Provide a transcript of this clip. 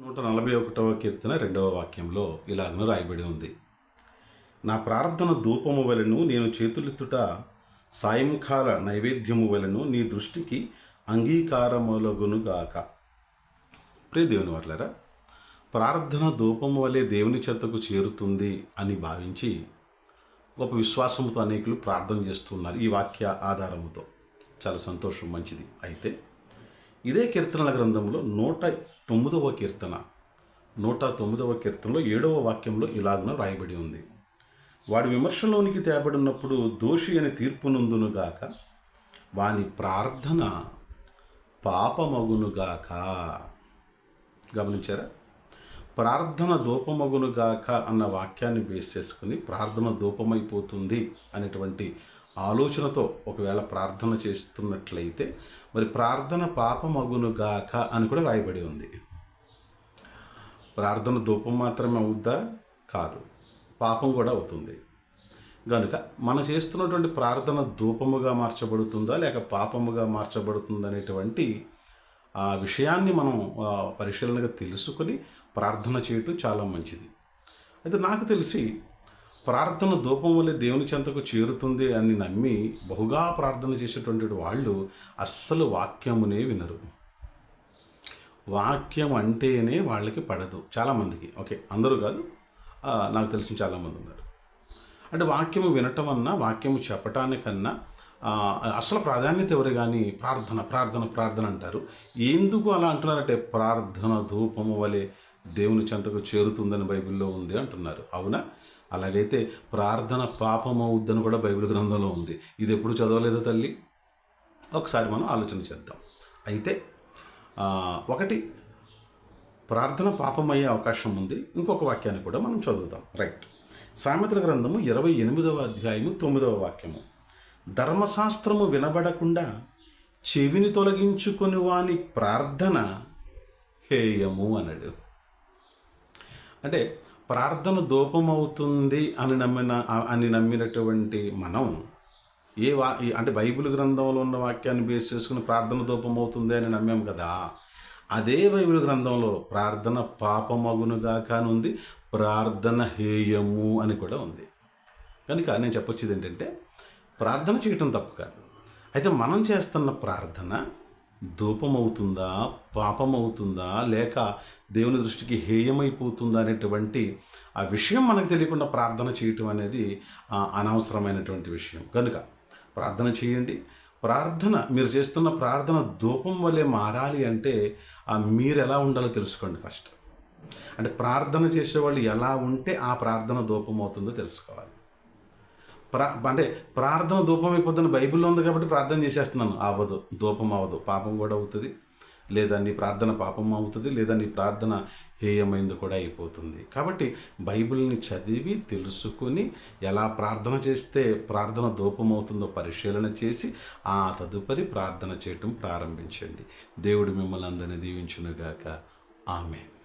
నూట నలభై ఒకటవ కీర్తన రెండవ వాక్యంలో ఇలాగను రాయబడి ఉంది. నా ప్రార్థన ధూపము వలను నేను చేతులెత్తుట సాయంకాల నైవేద్యము వలను నీ దృష్టికి అంగీకారములగునుగాక ప్రే దేవుని వర్లరా ప్రార్థన ధూపము వలె దేవుని చెత్తకు చేరుతుంది అని భావించి గొప్ప విశ్వాసంతో అనేకులు ప్రార్థన చేస్తున్నారు ఈ వాక్య ఆధారముతో. చాలా సంతోషం మంచిది. అయితే ఇదే కీర్తనల గ్రంథంలో నూట తొమ్మిదవ కీర్తన. నూట తొమ్మిదవ కీర్తనలో ఏడవ వాక్యంలో ఇలాగున రాయబడి ఉంది. వాడి విమర్శలోనికి తేబడినప్పుడు దోషి అని తీర్పునందునుగాక వాని ప్రార్థన పాపమగునుగాక గమనించారా? ప్రార్థన దూపమగునుగాక అన్న వాక్యాన్ని బేస్ చేసుకుని ప్రార్థన దూపమైపోతుంది అనేటువంటి ఆలోచనతో ఒకవేళ ప్రార్థన చేస్తున్నట్లయితే మరి ప్రార్థన పాపమగునుగాక అని కూడా రాయబడి ఉంది. ప్రార్థన ధూపం మాత్రమే అవుద్దా? కాదు. పాపం కూడా అవుతుంది. కనుక మనం చేస్తున్నటువంటి ప్రార్థన ధూపముగా మార్చబడుతుందా లేక పాపముగా మార్చబడుతుందనేటువంటి ఆ విషయాన్ని మనం పరిశీలనగా తెలుసుకొని ప్రార్థన చేయటం చాలా మంచిది. అయితే నాకు తెలిసి ప్రార్థన ధూపం వల్ల దేవుని చెంతకు చేరుతుంది అని నమ్మి బహుగా ప్రార్థన చేసేటువంటి వాళ్ళు అస్సలు వాక్యమునే వినరు. వాక్యం అంటేనే వాళ్ళకి పడదు చాలామందికి ఓకే అందరూ కాదు. నాకు తెలిసిన చాలామంది ఉన్నారు. అంటే వాక్యము వినటం అన్నా వాక్యము చెప్పటానికన్నా అసలు ప్రాధాన్యత ఎవరు కానీ ప్రార్థన ప్రార్థన ప్రార్థన అంటారు. ఎందుకు అలా అంటున్నారంటే ప్రార్థన ధూపము వలె దేవుని చెంతకు చేరుతుందని బైబిల్లో ఉంది అంటున్నారు. అవునా? అలాగైతే ప్రార్థన పాపం అవుద్దని కూడా బైబిల్ గ్రంథంలో ఉంది. ఇది ఎప్పుడు చదవలేదా తల్లి? ఒకసారి మనం ఆలోచన చేద్దాం. అయితే ఒకటి ప్రార్థన పాపమయ్యే అవకాశం ఉంది. ఇంకొక వాక్యాన్ని కూడా మనం చదువుతాం రైట్. సామెతల గ్రంథము ఇరవై ఎనిమిదవ అధ్యాయము తొమ్మిదవ వాక్యము. ధర్మశాస్త్రము వినబడకుండా చెవిని తొలగించుకొని వాని ప్రార్థన హేయము అన్నాడు అంటే ప్రార్థన దూపమవుతుంది అని నమ్మిన అని నమ్మినటువంటి మనం ఏ వా అంటే బైబిల్ గ్రంథంలో ఉన్న వాక్యాన్ని బేస్ చేసుకుని ప్రార్థన దూపమవుతుంది అని నమ్మాం కదా. అదే బైబిల్ గ్రంథంలో ప్రార్థన పాపమగునుగా అని ఉంది ప్రార్థన హేయము అని కూడా ఉంది. కనుక నేను చెప్పొచ్చేది ఏంటంటే ప్రార్థన చేయటం తప్పు కాదు. అయితే మనం చేస్తున్న ప్రార్థన ధూపమవుతుందా పాపమవుతుందా లేక దేవుని దృష్టికి హేయమైపోతుందా అనేటువంటి ఆ విషయం మనకు తెలియకుండా ప్రార్థన చేయటం అనేది అనవసరమైనటువంటి విషయం. కనుక ప్రార్థన చేయండి. ప్రార్థన మీరు చేస్తున్న ప్రార్థన ధూపం వల్లే మారాలి అంటే ఆ మీరు ఎలా ఉండాలో తెలుసుకోండి ఫస్ట్. అంటే ప్రార్థన చేసేవాళ్ళు ఎలా ఉంటే ఆ ప్రార్థన ధూపం అవుతుందో తెలుసుకోవాలి. ప్రా అంటే ప్రార్థన ధూపం అయిపోతుంది బైబిల్లో ఉంది కాబట్టి ప్రార్థన చేసేస్తున్నాను. అవ్వదు. ధూపం అవ్వదు. పాపం కూడా అవుతుంది. లేదా నీ ప్రార్థన పాపం అవుతుంది. లేదా నీ ప్రార్థన హేయమైంది కూడా అయిపోతుంది. కాబట్టి బైబిల్ని చదివి తెలుసుకుని ఎలా ప్రార్థన చేస్తే ప్రార్థన ధూపం అవుతుందో పరిశీలన చేసి ఆ తదుపరి ప్రార్థన చేయటం ప్రారంభించండి. దేవుడు మిమ్మల్ని అందరినీ దీవించునుగాక. ఆమె